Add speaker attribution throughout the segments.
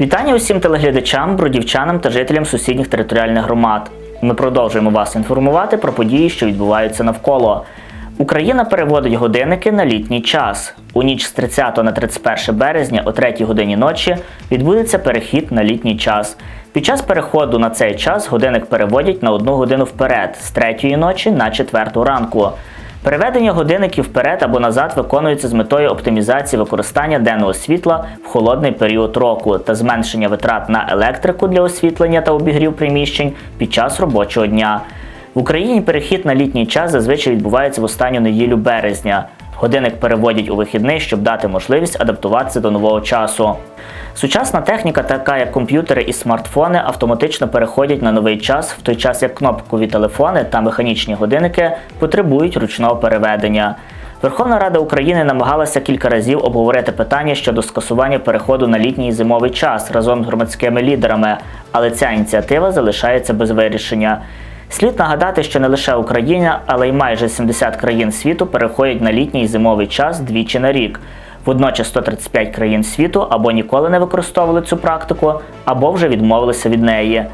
Speaker 1: Вітання усім телеглядачам, бродівчанам та жителям сусідніх територіальних громад. Ми продовжуємо вас інформувати про події, що відбуваються навколо. Україна переводить годинники на літній час. У ніч з 30 на 31 березня о 3 годині ночі відбудеться перехід на літній час. Під час переходу на цей час годинник переводять на одну годину вперед з 3 ночі на 4 ранку. Переведення годинників вперед або назад виконується з метою оптимізації використання денного світла в холодний період року та зменшення витрат на електрику для освітлення та обігрів приміщень під час робочого дня. В Україні перехід на літній час зазвичай відбувається в останню неділю березня. Годинник переводять у вихідний, щоб дати можливість адаптуватися до нового часу. Сучасна техніка, така як комп'ютери і смартфони, автоматично переходять на новий час, в той час як кнопкові телефони та механічні годинники потребують ручного переведення. Верховна Рада України намагалася кілька разів обговорити питання щодо скасування переходу на літній і зимовий час разом з громадськими лідерами, але ця ініціатива залишається без вирішення. Слід нагадати, що не лише Україна, але й майже 70 країн світу переходять на літній і зимовий час двічі на рік. Водночас 135 країн світу або ніколи не використовували цю практику, або вже відмовилися від неї.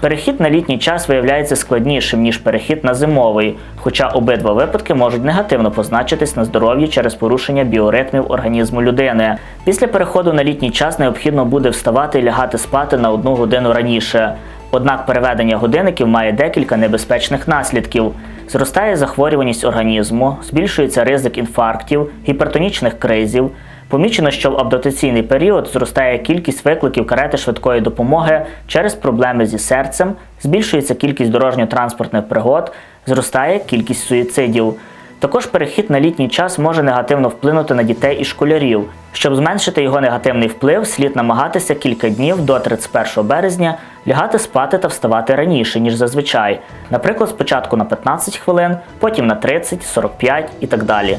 Speaker 1: Перехід на літній час виявляється складнішим, ніж перехід на зимовий, хоча обидва випадки можуть негативно позначитись на здоров'ї через порушення біоритмів організму людини. Після переходу на літній час необхідно буде вставати і лягати спати на одну годину раніше. Однак переведення годинників має декілька небезпечних наслідків. Зростає захворюваність організму, збільшується ризик інфарктів, гіпертонічних кризів. Помічено, що в адаптаційний період зростає кількість викликів карети швидкої допомоги через проблеми зі серцем, збільшується кількість дорожньо-транспортних пригод, зростає кількість суїцидів. Також перехід на літній час може негативно вплинути на дітей і школярів. Щоб зменшити його негативний вплив, слід намагатися кілька днів до 31 березня лягати спати та вставати раніше, ніж зазвичай. Наприклад, спочатку на 15 хвилин, потім на 30, 45 і так далі.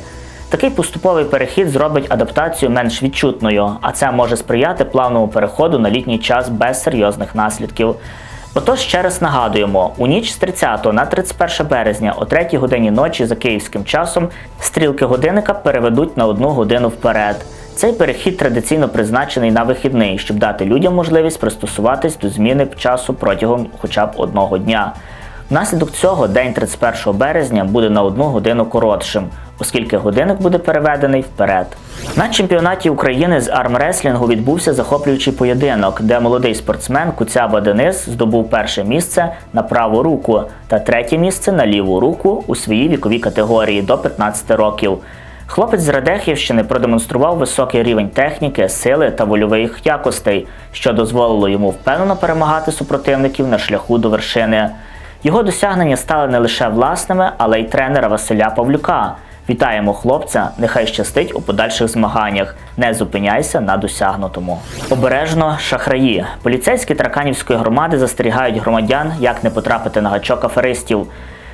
Speaker 1: Такий поступовий перехід зробить адаптацію менш відчутною, а це може сприяти плавному переходу на літній час без серйозних наслідків. Отож, ще раз нагадуємо: у ніч з 30 на 31 березня о 3 годині ночі за київським часом стрілки годинника переведуть на одну годину вперед. Цей перехід традиційно призначений на вихідний, щоб дати людям можливість пристосуватись до зміни часу протягом хоча б одного дня. Внаслідок цього день 31 березня буде на одну годину коротшим, оскільки годинник буде переведений вперед. На чемпіонаті України з армреслінгу відбувся захоплюючий поєдинок, де молодий спортсмен Куцяба Денис здобув перше місце на праву руку та третє місце на ліву руку у своїй віковій категорії до 15 років. Хлопець з Радехівщини продемонстрував високий рівень техніки, сили та вольових якостей, що дозволило йому впевнено перемагати супротивників на шляху до вершини. Його досягнення стали не лише власними, але й тренера Василя Павлюка. Вітаємо хлопця, нехай щастить у подальших змаганнях. Не зупиняйся на досягнутому. Обережно шахраї. Поліцейські Тараканівської громади застерігають громадян, як не потрапити на гачок аферистів.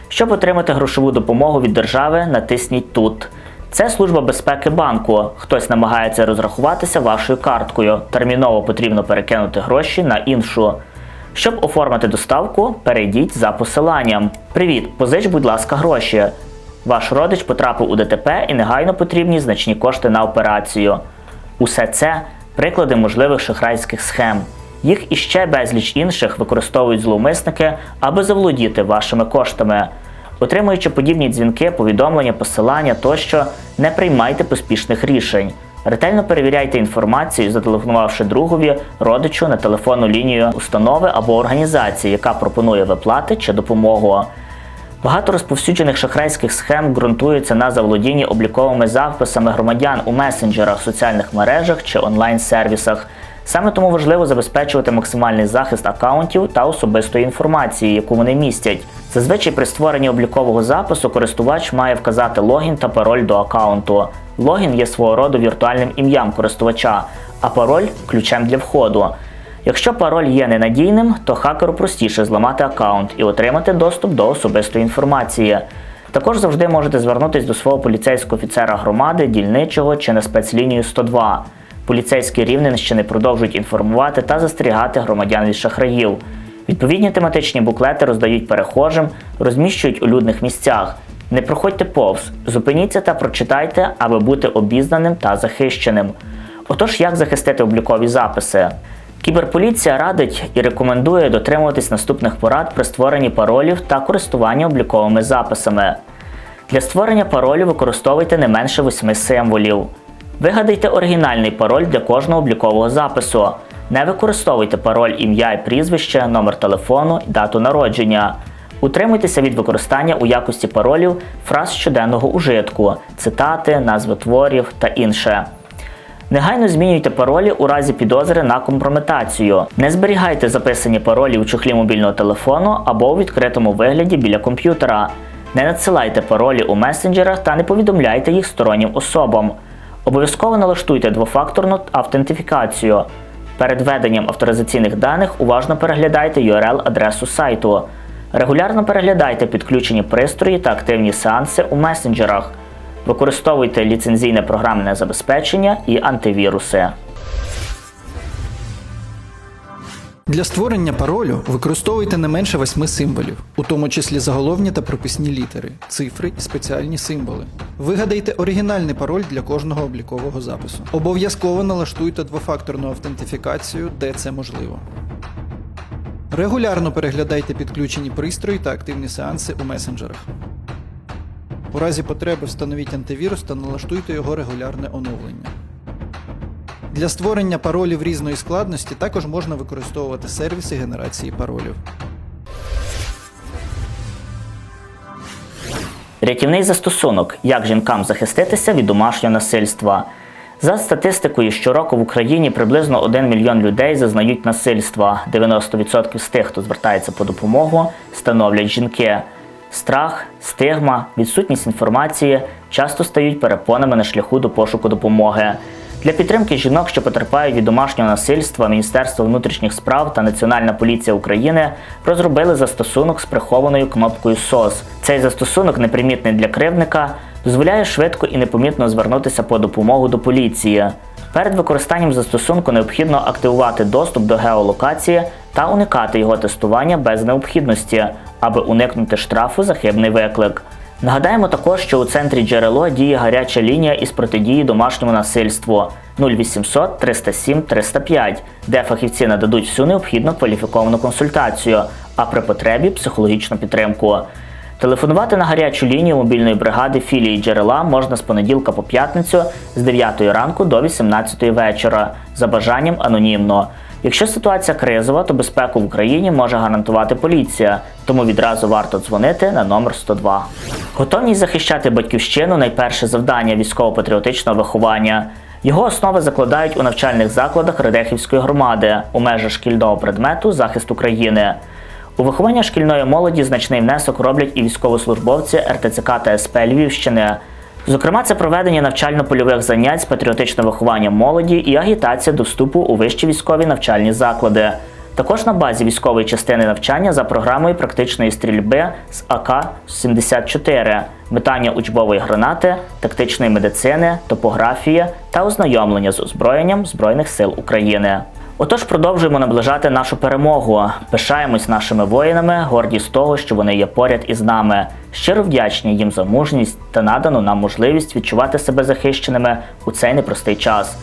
Speaker 1: Щоб отримати грошову допомогу від держави, натисніть тут. Це служба безпеки банку. Хтось намагається розрахуватися вашою карткою. Терміново потрібно перекинути гроші на іншу. Щоб оформити доставку, перейдіть за посиланням. Привіт, позич, будь ласка, гроші. Ваш родич потрапив у ДТП і негайно потрібні значні кошти на операцію. Усе це приклади можливих шахрайських схем. Їх і ще безліч інших використовують зловмисники, аби заволодіти вашими коштами. Отримуючи подібні дзвінки, повідомлення, посилання тощо, не приймайте поспішних рішень. Ретельно перевіряйте інформацію, зателефонувавши другові, родичу на телефонну лінію установи або організації, яка пропонує виплати чи допомогу. Багато розповсюджених шахрайських схем ґрунтуються на заволодінні обліковими записами громадян у месенджерах, соціальних мережах чи онлайн-сервісах. Саме тому важливо забезпечувати максимальний захист акаунтів та особистої інформації, яку вони містять. Зазвичай при створенні облікового запису користувач має вказати логін та пароль до акаунту. Логін є свого роду віртуальним ім'ям користувача, а пароль ключем для входу. Якщо пароль є ненадійним, то хакеру простіше зламати аккаунт і отримати доступ до особистої інформації. Також завжди можете звернутися до свого поліцейського офіцера громади, дільничого чи на спецлінію 102. Поліцейські Рівненщини продовжують інформувати та застерігати громадян від шахраїв. Відповідні тематичні буклети роздають перехожим, розміщують у людних місцях. Не проходьте повз, зупиніться та прочитайте, аби бути обізнаним та захищеним. Отож, як захистити облікові записи? Кіберполіція радить і рекомендує дотримуватись наступних порад при створенні паролів та користуванні обліковими записами. Для створення паролю використовуйте не менше восьми символів. Вигадайте оригінальний пароль для кожного облікового запису. Не використовуйте пароль ім'я і прізвище, номер телефону і дату народження. Утримуйтеся від використання у якості паролів фраз щоденного ужитку, цитати, назви творів та інше. Негайно змінюйте паролі у разі підозри на компрометацію. Не зберігайте записані паролі у чохлі мобільного телефону або у відкритому вигляді біля комп'ютера. Не надсилайте паролі у месенджерах та не повідомляйте їх стороннім особам. Обов'язково налаштуйте двофакторну автентифікацію. Перед введенням авторизаційних даних уважно переглядайте URL-адресу сайту. Регулярно переглядайте підключені пристрої та активні сеанси у месенджерах. Використовуйте ліцензійне програмне забезпечення і антивіруси.
Speaker 2: Для створення паролю використовуйте не менше восьми символів, у тому числі заголовні та прописні літери, цифри і спеціальні символи. Вигадайте оригінальний пароль для кожного облікового запису. Обов'язково налаштуйте двофакторну автентифікацію, де це можливо. Регулярно переглядайте підключені пристрої та активні сеанси у месенджерах. У разі потреби встановіть антивірус та налаштуйте його регулярне оновлення. Для створення паролів різної складності також можна використовувати сервіси генерації паролів.
Speaker 1: Рятівний застосунок Як жінкам захиститися від домашнього насильства. За статистикою, щороку в Україні приблизно 1 мільйон людей зазнають насильства. 90% з тих, хто звертається по допомогу, становлять жінки. Страх, стигма, відсутність інформації часто стають перепонами на шляху до пошуку допомоги. Для підтримки жінок, що потерпають від домашнього насильства, Міністерство внутрішніх справ та Національна поліція України розробили застосунок з прихованою кнопкою СОС. Цей застосунок, непримітний для кривдника, дозволяє швидко і непомітно звернутися по допомогу до поліції. Перед використанням застосунку необхідно активувати доступ до геолокації та уникати його тестування без необхідності, аби уникнути штрафу за хибний виклик. Нагадаємо також, що у центрі джерело діє гаряча лінія із протидії домашньому насильству 0800 307 305, де фахівці нададуть всю необхідну кваліфіковану консультацію, а при потребі психологічну підтримку. Телефонувати на гарячу лінію мобільної бригади філії джерела можна з понеділка по п'ятницю з 9 ранку до 18 вечора за бажанням анонімно. Якщо ситуація кризова, то безпеку в Україні може гарантувати поліція, тому відразу варто дзвонити на номер 102. Готовність захищати батьківщину найперше завдання військово-патріотичного виховання. Його основи закладають у навчальних закладах Радехівської громади у межах шкільного предмету захист України. У виховання шкільної молоді значний внесок роблять і військовослужбовці РТЦК та СП Львівщини. Зокрема, це проведення навчально-польових занять з патріотичного виховання молоді і агітація до вступу у вищі військові навчальні заклади. Також на базі військової частини навчання за програмою практичної стрільби з АК-74, метання учбової гранати, тактичної медицини, топографії та ознайомлення з озброєнням Збройних сил України. Отож, продовжуємо наближати нашу перемогу. Пишаємось нашими воїнами, горді з того, що вони є поряд із нами. Щиро вдячні їм за мужність та надану нам можливість відчувати себе захищеними у цей непростий час.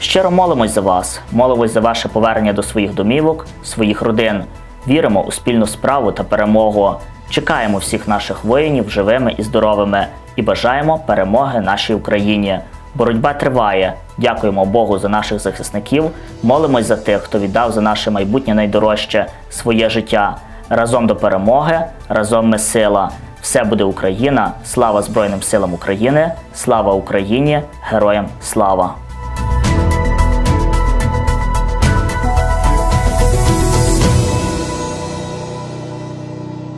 Speaker 1: Щиро молимось за вас, молимось за ваше повернення до своїх домівок, своїх родин. Віримо у спільну справу та перемогу. Чекаємо всіх наших воїнів живими і здоровими і бажаємо перемоги нашій Україні. Боротьба триває. Дякуємо Богу за наших захисників. Молимось за тих, хто віддав за наше майбутнє найдорожче своє життя. Разом до перемоги, разом ми сила. Все буде Україна. Слава Збройним силам України! Слава Україні! Героям слава!